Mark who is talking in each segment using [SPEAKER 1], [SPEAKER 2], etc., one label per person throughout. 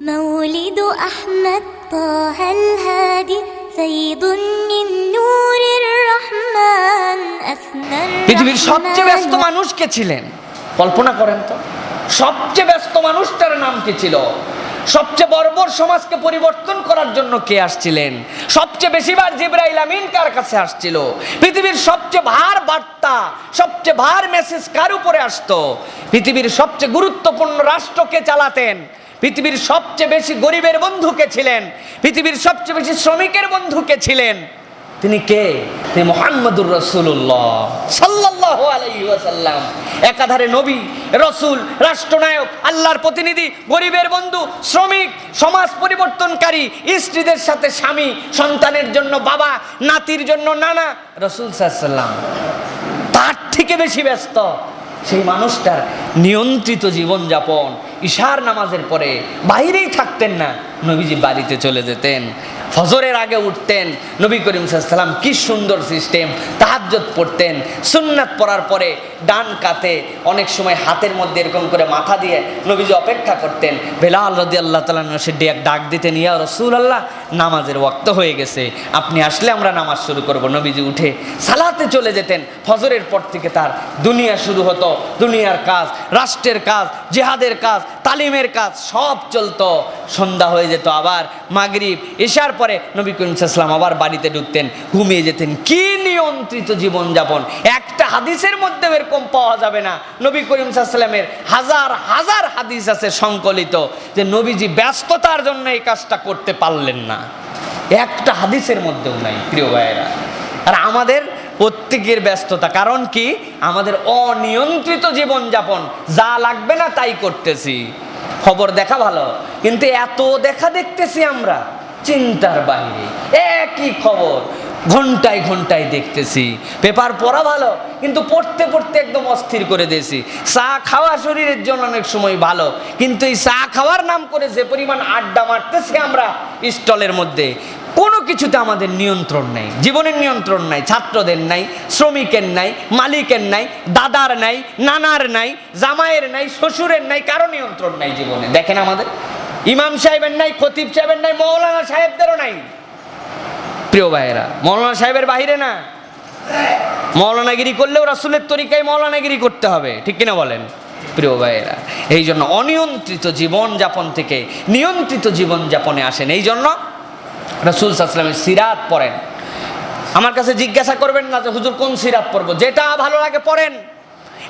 [SPEAKER 1] مولد أحمد طه الهادي فيض من نور الرحمن أثنى
[SPEAKER 2] পৃথিবীর সবচেয়ে ব্যস্ত
[SPEAKER 1] الرحمن
[SPEAKER 2] মানুষ কে ছিলেন কল্পনা করেন তো সবচেয়ে ব্যস্ত মানুষটার নাম কি ছিল সবচেয়ে বর্বর সমাজকে পরিবর্তন করার জন্য কে আসছিলেন সবচেয়ে বেশিবার জিব্রাইল আমিন কার কাছে আসছিল পৃথিবীর সবচেয়ে ভার বার্তা সবচেয়ে ভার মেসেজ কার উপরে আসতো পৃথিবীর সবচেয়ে গুরুত্বপূর্ণ রাষ্ট্রকে চালাতেন পৃথিবীর সবচেয়ে বেশি গরিবের বন্ধুকে ছিলেন? পৃথিবীর সবচেয়ে বেশি শ্রমিকের বন্ধুকে ছিলেন? তিনি কে? তিনি মোহাম্মদুর রসুল্লাহ সাল্লাল্লাহু আলাইহি ওয়াসাল্লাম। একাধারে নবী, রসুল, রাষ্ট্রনায়ক, আল্লাহর প্রতিনিধি, গরিবের বন্ধু, শ্রমিক, সমাজ পরিবর্তনকারী, স্ত্রীদের সাথে স্বামী, সন্তানের জন্য বাবা, নাতির জন্য নানা। রসুল সাল্লাম তার থেকে বেশি ব্যস্ত সেই মানুষটার নিয়ন্ত্রিত জীবনযাপন। ইশার নামাজের পরে বাইরেই থাকতেন না। নবীজি বাড়িতে চলে যেতেন, ফজরের আগে উঠতেন, নবী করিম সাল্লাম কি সুন্দর সিস্টেম তাহাজ্জত পড়তেন, সুন্নাত পড়ার পরে ডান কাতে অনেক সময় হাতের মধ্যে এরকম করে মাথা দিয়ে নবীজি অপেক্ষা করতেন। বেলাল রদি আল্লাহ তালা সে ডেক দিতেন, ইয়া রসুল আল্লাহ নামাজের ওয়াক্ত হয়ে গেছে, আপনি আসলে আমরা নামাজ শুরু করব। নবীজি উঠে সালাতে চলে যেতেন, ফজরের পর থেকে তার দুনিয়া শুরু হতো, দুনিয়ার কাজ, রাষ্ট্রের কাজ, জেহাদের কাজ, তালিমের কাজ সব চলতো। সন্ধ্যা হয়ে যেত আবার মাগরিব এশার পরে নবী করিম সাল্লাম আবার বাড়িতে ঢুকতেন, ঘুমিয়ে যেতেন। কি নিয়ন্ত্রিত জীবনযাপন? একটা হাদিসের মধ্যে এরকম পাওয়া যাবে না। নবী করিম সাল্লামের হাজার হাজার হাদিস আছে সংকলিত যে নবীজি ব্যস্ততার জন্য এই কাজটা করতে পারলেন না। একটা হাদিসের মধ্যেও নাই, প্রিয় ভাইয়েরা। আর আমাদের প্রত্যেকের ব্যস্ততা, কারণ কি? আমাদের অনিয়ন্ত্রিত জীবনযাপন, যা লাগবে না তাই করতেছি। খবর দেখা ভালো? কিন্তু এত দেখা দেখতেছি আমরা, চিন্তার বাইরে। একই খবর, ঘন্টায় ঘন্টায় দেখতেছি। পেপার পড়া ভালো, কিন্তু পড়তে পড়তে একদম অস্থির করে দিয়েছি। চা খাওয়া শরীরের জন্য অনেক সময় ভালো, কিন্তু এই চা খাওয়ার নাম করে যে পরিমাণ আড্ডা মারতেছি আমরা স্টলের মধ্যে, কোনো কিছুতে আমাদের নিয়ন্ত্রণ নেই, জীবনের নিয়ন্ত্রণ নাই, ছাত্রদের নাই, শ্রমিকের নাই, মালিকের নাই, দাদার নাই, নানার নাই, জামাইয়ের নাই, শ্বশুরের নাই, কারও নিয়ন্ত্রণ নাই জীবনে। দেখেন আমাদের? ইমাম সাহেবের নাই, খতিব সাহেবের নাই, মৌলানা সাহেবদেরও নাই। প্রিয় ভাইয়েরা, মৌলানা সাহেবের বাহিরে না। মৌলানাগিরি করলেও রাসুলের তরিকায় মৌলানাগিরি করতে হবে, ঠিক কিনা বলেন? প্রিয় ভাইয়েরা, এই জন্য অনিয়ন্ত্রিত জীবনযাপন থেকে নিয়ন্ত্রিত জীবনযাপনে আসেন। এই জন্য রসুল সাল্লামের সিরাত পড়েন। আমার কাছে জিজ্ঞাসা করবেন না যে, হুজুর, কোন সিরাত পড়ব? যেটা ভালো লাগে পড়েন।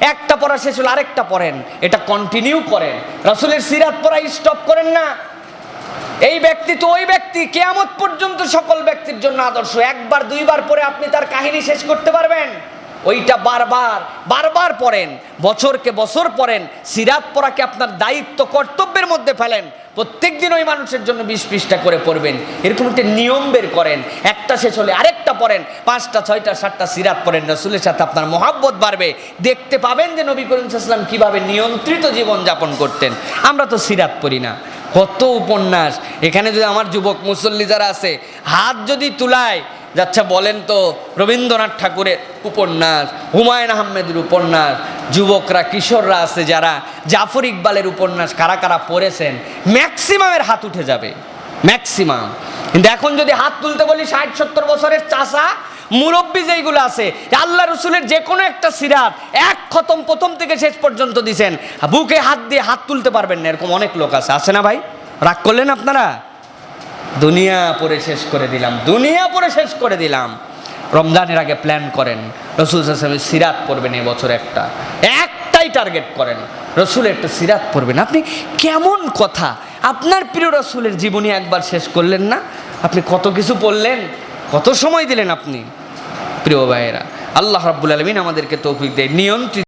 [SPEAKER 2] একটা পড়া শেষ হলো, আরেকটা পড়েন। এটা কন্টিনিউ করেন। রসুলের সিরাত পড়া স্টপ করেন না। এই ব্যক্তি তো ওই ব্যক্তি, কেয়ামত পর্যন্ত সকল ব্যক্তির জন্য আদর্শ। একবার, দুইবার পরে আপনি তার কাহিনী শেষ করতে পারবেন। ওইটা বারবার বারবার পড়েন, বছরকে বছর পড়েন, সিরাত পড়াকে আপনার দায়িত্ব, কর্তব্যের মধ্যে ফেলেন প্রত্যেক দিন ওই মানুষের জন্য বিশ পৃষ্ঠা করে পড়বেন। এরকম একটা নিয়ম বের করেন, একটা শেষ হলে আরেকটা পড়েন, পাঁচটা, ছয়টা, সাতটা সিরাত পড়েন, রসুলের সাথে আপনার মহাব্বত বাড়বে। দেখতে পাবেন যে নবী করিম সাল্লাম কীভাবে নিয়ন্ত্রিত জীবন যাপন করতেন। আমরা তো সিরাত পড়ি না। কত উপন্যাস। এখানে যদি আমার যুবক মুসল্লি যারা আছে, হাত যদি তুলায় যাচ্ছে, বলেন তো, রবীন্দ্রনাথ ঠাকুরের উপন্যাস, হুমায়ুন আহমেদের উপন্যাস, যুবকরা, কিশোররা আছে যারা, জাফর ইকবালের উপন্যাস কারা কারা পড়েছেন ম্যাক্সিমামের হাত উঠে যাবে ম্যাক্সিমাম কিন্তু এখন যদি হাত তুলতে বলি, ষাট, সত্তর বছরের চাষা, মুরব্বী যেইগুলো আছে আল্লাহ রসুলের যে কোনো একটা সিরাত এক খতম প্রথম থেকে শেষ পর্যন্ত দিছেন, বুকে হাত দিয়ে হাত তুলতে পারবেন না, এরকম অনেক লোক আছে। আছে না ভাই? রাগ করলেন আপনারা? দুনিয়া পরে শেষ করে দিলাম, দুনিয়া পরে শেষ করে দিলাম। রমজানের আগে প্ল্যান করেন, রসুল সিরাত পড়বেন এবছর একটা। একটাই টার্গেট করেন, রসুল একটা সিরাত পড়বেন। আপনি কেমন কথা? আপনার প্রিয় রসুলের জীবনী একবার শেষ করলেন না? আপনি কত কিছু পড়লেন, কত সময় দিলেন আপনি? প্রিয় ভাইয়েরা, আল্লাহ রাব্বুল আলমিন আমাদেরকে তৌফিক দেয়, নিয়ন্ত্রিত